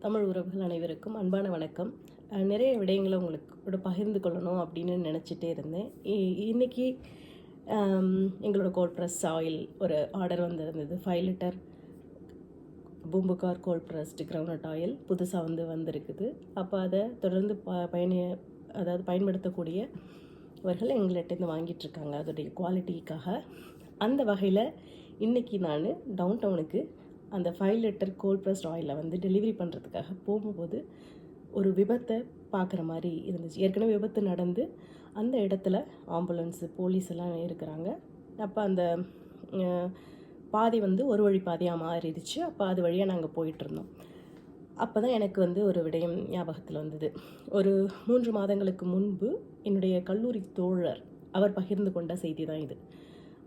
தமிழ் உறவுகள் அனைவருக்கும் அன்பான வணக்கம். நிறைய விடயங்களை உங்களுக்கு பகிர்ந்து கொள்ளணும் அப்படின்னு நினச்சிட்டே இருந்தேன். இ- இன்னைக்கு எங்களோட கோல்ட் ப்ரெஸ் ஆயில் ஒரு ஆர்டர் வந்திருந்தது. Five litre Poompuhar cold pressed groundnut oil புதுசாக வந்து வந்திருக்குது. அப்போ அதை தொடர்ந்து ப பயணி அதாவது பயன்படுத்தக்கூடிய அவர்கள் வாங்கிட்டு வாங்கிட்டுருக்காங்க அதோடைய குவாலிட்டிக்காக அந்த வகையில் இன்றைக்கி நான் டவுன் டவுனுக்கு அந்த ஃபைவ் லிட்டர் கோல்ட் ப்ரெஸ்ட் ஆயிலை வந்து டெலிவரி பண்ணுறதுக்காக போகும்போது ஒரு விபத்தை பார்க்குற மாதிரி இருந்துச்சு. ஏற்கனவே விபத்து நடந்து அந்த இடத்துல ஆம்புலன்ஸு போலீஸ் எல்லாம் இருக்கிறாங்க. அப்போ அந்த பாதை வந்து ஒரு வழி பாதையாக மாறிடுச்சு. அப்போ அது வழியாக நாங்கள் போயிட்டுருந்தோம் அப்போ தான் எனக்கு வந்து ஒரு விடயம் ஞாபகத்தில் வந்தது. ஒரு மூன்று மாதங்களுக்கு முன்பு என்னுடைய கல்லூரி தோழர் அவர் பகிர்ந்து கொண்ட செய்தி தான் இது.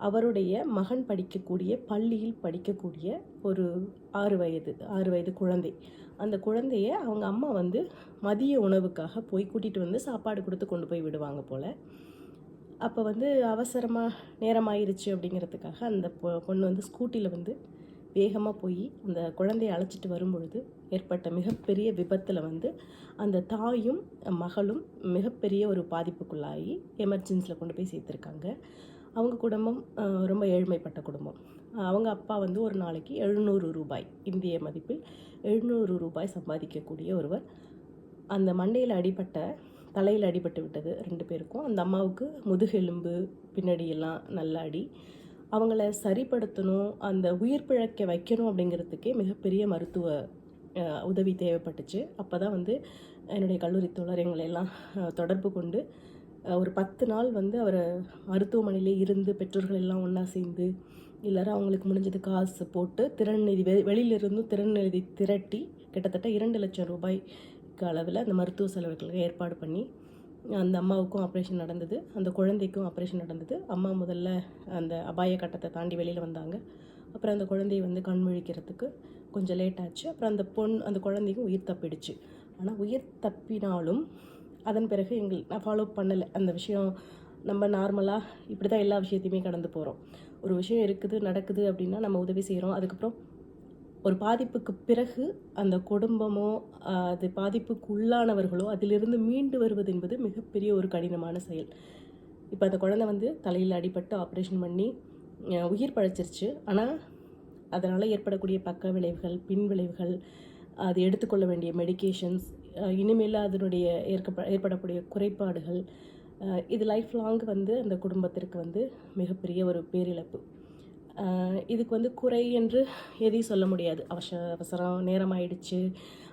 அவருடைய மகன் படிக்கக்கூடிய பள்ளியில் படிக்கக்கூடிய ஒரு ஆறு வயது ஆறு வயது குழந்தை. அந்த குழந்தைய அவங்க அம்மா வந்து மதிய உணவுக்காக போய் கூட்டிகிட்டு வந்து சாப்பாடு கொடுத்து கொண்டு போய் விடுவாங்க போல். அப்போ வந்து அவசரமாக நேரமாயிருச்சு அப்படிங்கிறதுக்காக அந்த பொ- பொண்ணு வந்து ஸ்கூட்டியில் வந்து வேகமாக போய் அந்த குழந்தையை அழைச்சிட்டு வரும்பொழுது ஏற்பட்ட மிகப்பெரிய விபத்தில் வந்து அந்த தாயும் மகளும் மிகப்பெரிய ஒரு பாதிப்புக்குள்ளாகி எமர்ஜென்சியில் கொண்டு போய் சேர்த்துருக்காங்க. அவங்க குடும்பம் ரொம்ப ஏழ்மைப்பட்ட குடும்பம். அவங்க அப்பா வந்து ஒரு நாளைக்கு எழுநூறு ரூபாய் இந்திய மதிப்பில் எழுநூறு ரூபாய் சம்பாதிக்கக்கூடிய ஒருவர். அந்த மண்டையில் அடிபட்ட தலையில் அடிபட்டு விட்டது ரெண்டு பேருக்கும். அந்த அம்மாவுக்கு முதுகெலும்பு பின்னாடியெல்லாம் நல்லா நல்ல அடி. அவங்கள சரிப்படுத்தணும் அந்த உயிர் பிழைக்க வைக்கணும் அப்படிங்கிறதுக்கே மிகப்பெரிய மருத்துவ உதவி தேவைப்பட்டுச்சு. அப்போ தான் வந்து என்னுடைய கல்லூரி தோழர் எங்களை எல்லாம் தொடர்பு கொண்டு ஒரு பத்து நாள் வந்து அவரை மருத்துவமனையிலே இருந்து பெற்றோர்கள் எல்லாம் ஒன்றா சேர்ந்து எல்லாரும் அவங்களுக்கு முடிஞ்சது காசு போட்டு திறன் நிதி வெ வெளியிலிருந்தும் திறன் நிதி திரட்டி கிட்டத்தட்ட இரண்டு லட்சம் ரூபாய்க்கு அளவில் அந்த மருத்துவ செலவுகளுக்கு ஏற்பாடு பண்ணி அந்த அம்மாவுக்கும் ஆப்ரேஷன் நடந்தது அந்த குழந்தைக்கும் ஆப்ரேஷன் நடந்தது. அம்மா முதல்ல அந்த அபாய கட்டத்தை தாண்டி வெளியில் வந்தாங்க. அப்புறம் அந்த குழந்தையை வந்து கண் முழிக்கிறதுக்கு கொஞ்சம் லேட் ஆச்சு. அப்புறம் அந்த பொண் அந்த குழந்தைக்கும் உயிர் தப்பிடுச்சு. ஆனால் உயிர் தப்பினாலும் அதன் பிறகு எங்கள் நான் ஃபாலோ பண்ணலை. அந்த விஷயம் நம்ம நார்மலாக இப்படி தான் எல்லா விஷயத்தையுமே கடந்து போகிறோம் ஒரு விஷயம் இருக்குது நடக்குது அப்படின்னா நம்ம உதவி செய்கிறோம் அதுக்கப்புறம் ஒரு பாதிப்புக்கு பிறகு அந்த குடும்பமோ அது பாதிப்புக்கு உள்ளானவர்களோ அதிலிருந்து மீண்டு வருவது என்பது மிகப்பெரிய ஒரு கடினமான செயல். இப்போ அந்த குழந்தை வந்து தலையில் அடிபட்டு ஆப்ரேஷன் பண்ணி உயிர் பழைச்சிருச்சு. ஆனால் அதனால் ஏற்படக்கூடிய பக்க விளைவுகள் பின் விளைவுகள் அது எடுத்துக்கொள்ள வேண்டிய மெடிகேஷன்ஸ் இனிமேல் அதனுடைய ஏற்கப்ப ஏற்படக்கூடிய குறைபாடுகள் இது லைஃப் லாங் வந்து அந்த குடும்பத்திற்கு வந்து மிகப்பெரிய ஒரு பேரிழப்பு. இதுக்கு வந்து குறை என்று எதையும் சொல்ல முடியாது. அவசர அவசரம் நேரம் ஆயிடுச்சு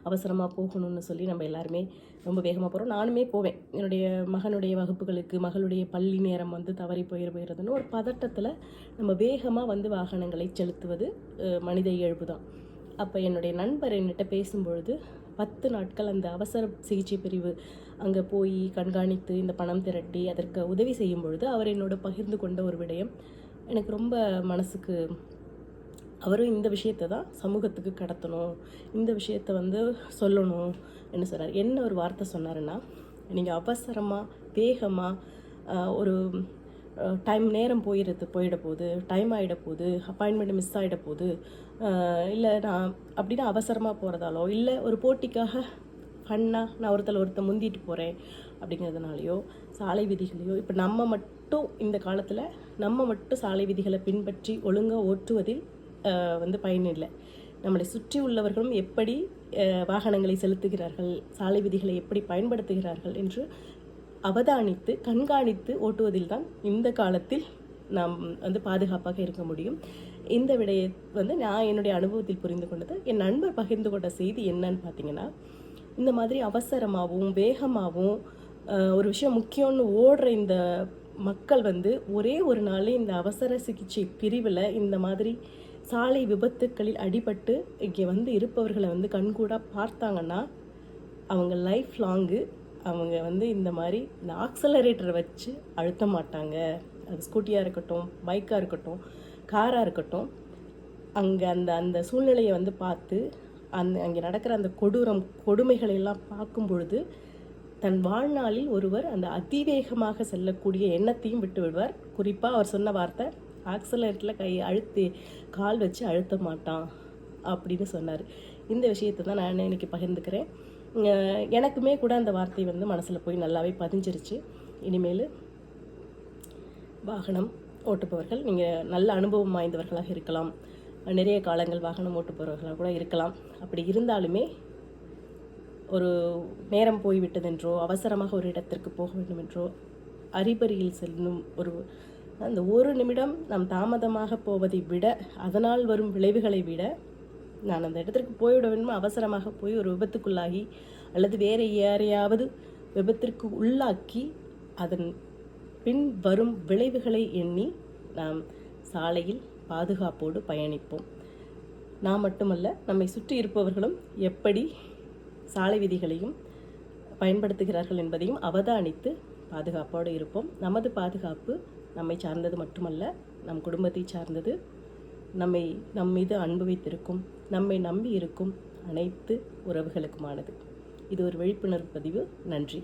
அவசரமாக போகணும்னு சொல்லி நம்ம எல்லாருமே ரொம்ப வேகமாக போகிறோம் நானுமே போவேன். என்னுடைய மகனுடைய வகுப்புகளுக்கு மகளுடைய பள்ளி நேரம் வந்து தவறி போயிட போயிடுறதுன்னு ஒரு பதட்டத்தில் நம்ம வேகமாக வந்து வாகனங்களை செலுத்துவது மனித இயல்பு தான் அப்போ என்னுடைய நண்பர் என்கிட்ட பேசும்பொழுது பத்து நாட்கள் அந்த அவசர சிகிச்சை பிரிவு அங்கே போய் கண்காணித்து இந்த பணம் திரட்டி அதற்கு உதவி செய்யும் பொழுது அவர் என்னோட பகிர்ந்து கொண்ட ஒரு விடயம். எனக்கு ரொம்ப மனசுக்கு அவரும் இந்த விஷயத்தை தான் சமூகத்துக்கு கடத்தணும் இந்த விஷயத்தை வந்து சொல்லணும் என்ன சொன்னார். என்ன ஒரு வார்த்தை சொன்னாருன்னா நீங்கள் அவசரமாக வேகமாக ஒரு டைம் நேரம் போயிடுறது போயிட போகுது டைம் ஆகிட போகுது அப்பாயின்மெண்ட் மிஸ் ஆகிட போகுது இல்லை நான் அப்படின்னா அவசரமாக போகிறதாலோ இல்லை ஒரு போட்டிக்காக ஃபன்னாக நான் ஒருத்தர் ஒருத்தர் முந்திட்டு போகிறேன் அப்படிங்கிறதுனாலையோ சாலை விதிகளையோ இப்போ நம்ம மட்டும் இந்த காலத்தில் நம்ம மட்டும் சாலை விதிகளை பின்பற்றி ஒழுங்காக ஓட்டுவதில் வந்து பயன் இல்லை. நம்மளை சுற்றி உள்ளவர்களும் எப்படி வாகனங்களை செலுத்துகிறார்கள் சாலை விதிகளை எப்படி பயன்படுத்துகிறார்கள் என்று அவதானித்து கண்காணித்து ஓட்டுவதில் தான் இந்த காலத்தில் நாம் வந்து பாதுகாப்பாக இருக்க முடியும். இந்த விடையை வந்து நான் என்னுடைய அனுபவத்தில் புரிந்து கொண்டது என் நண்பர் பகிர்ந்து கொண்ட செய்தி என்னன்னு பார்த்தீங்கன்னா இந்த மாதிரி அவசரமாகவும் வேகமாகவும் ஒரு விஷயம் முக்கியம்னு ஓடுற இந்த மக்கள் வந்து ஒரே ஒரு நாள் இந்த அவசர சிகிச்சை பிரிவில் இந்த மாதிரி சாலை விபத்துக்களில் அடிபட்டு இங்கே வந்து இருப்பவர்களை வந்து கண்கூடாக பார்த்தாங்கன்னா அவங்க லைஃப் லாங்கு அவங்க வந்து இந்த மாதிரி இந்த ஆக்சலரேட்டரை வச்சு அழுத்த மாட்டாங்க. அது ஸ்கூட்டியாக இருக்கட்டும் பைக்காக இருக்கட்டும் காராக இருக்கட்டும். அங்கே அந்த அந்த சூழ்நிலையை வந்து பார்த்து அந்த அங்கே நடக்கிற அந்த கொடூரம் கொடுமைகளை எல்லாம் பார்க்கும் பொழுது தன் வாழ்நாளில் ஒருவர் அந்த அதிவேகமாக செல்லக்கூடிய எண்ணத்தையும் விட்டு விடுவார். குறிப்பாக அவர் சொன்ன வார்த்தை ஆக்சலேட்டரில் கை அழுத்தி கால் வச்சு அழுத்த மாட்டான் அப்படின்னு சொன்னார். இந்த விஷயத்தை தான் நான் இன்னைக்கு பகிர்ந்துக்கிறேன். எனக்குமே கூட அந்த வார்த்தை வந்து மனசில் போய் நல்லாவே பதிஞ்சிருச்சு. இனிமேல் வாகனம் ஓட்டுபவர்கள் நீங்கள் நல்ல அனுபவம் வாய்ந்தவர்களாக இருக்கலாம். நிறைய காலங்கள் வாகனம் ஓட்டுபவர்களாக கூட இருக்கலாம். அப்படி இருந்தாலுமே ஒரு நேரம் போய்விட்டதென்றோ அவசரமாக ஒரு இடத்திற்கு போக வேண்டும் என்றோ அறிபறியில் செல்லும் ஒரு அந்த ஒரு நிமிடம் நாம் தாமதமாக போவதை விட அதனால் வரும் விளைவுகளை விட நான் அந்த இடத்திற்கு போய்விட வேண்டும் அவசரமாக போய் ஒரு விபத்துக்குள்ளாகி அல்லது வேறு யாரையாவது விபத்திற்கு உள்ளாக்கி அதன் பின் வரும் விளைவுகளை எண்ணி நாம் சாலையில் பாதுகாப்போடு பயணிப்போம். நாம் மட்டுமல்ல நம்மை சுற்றி இருப்பவர்களும் எப்படி சாலை விதிகளையும் பயன்படுத்துகிறார்கள் என்பதையும் அவதானித்து பாதுகாப்போடு இருப்போம். நமது பாதுகாப்பு நம்மை சார்ந்தது மட்டுமல்ல நம் குடும்பத்தை சார்ந்தது நம்மை நம் மீது அன்பு வைத்திருக்கும் நம்மை நம்பி இருக்கும் அனைத்து உறவுகளுக்குமானது. இது ஒரு விழிப்புணர்வு பதிவு. நன்றி.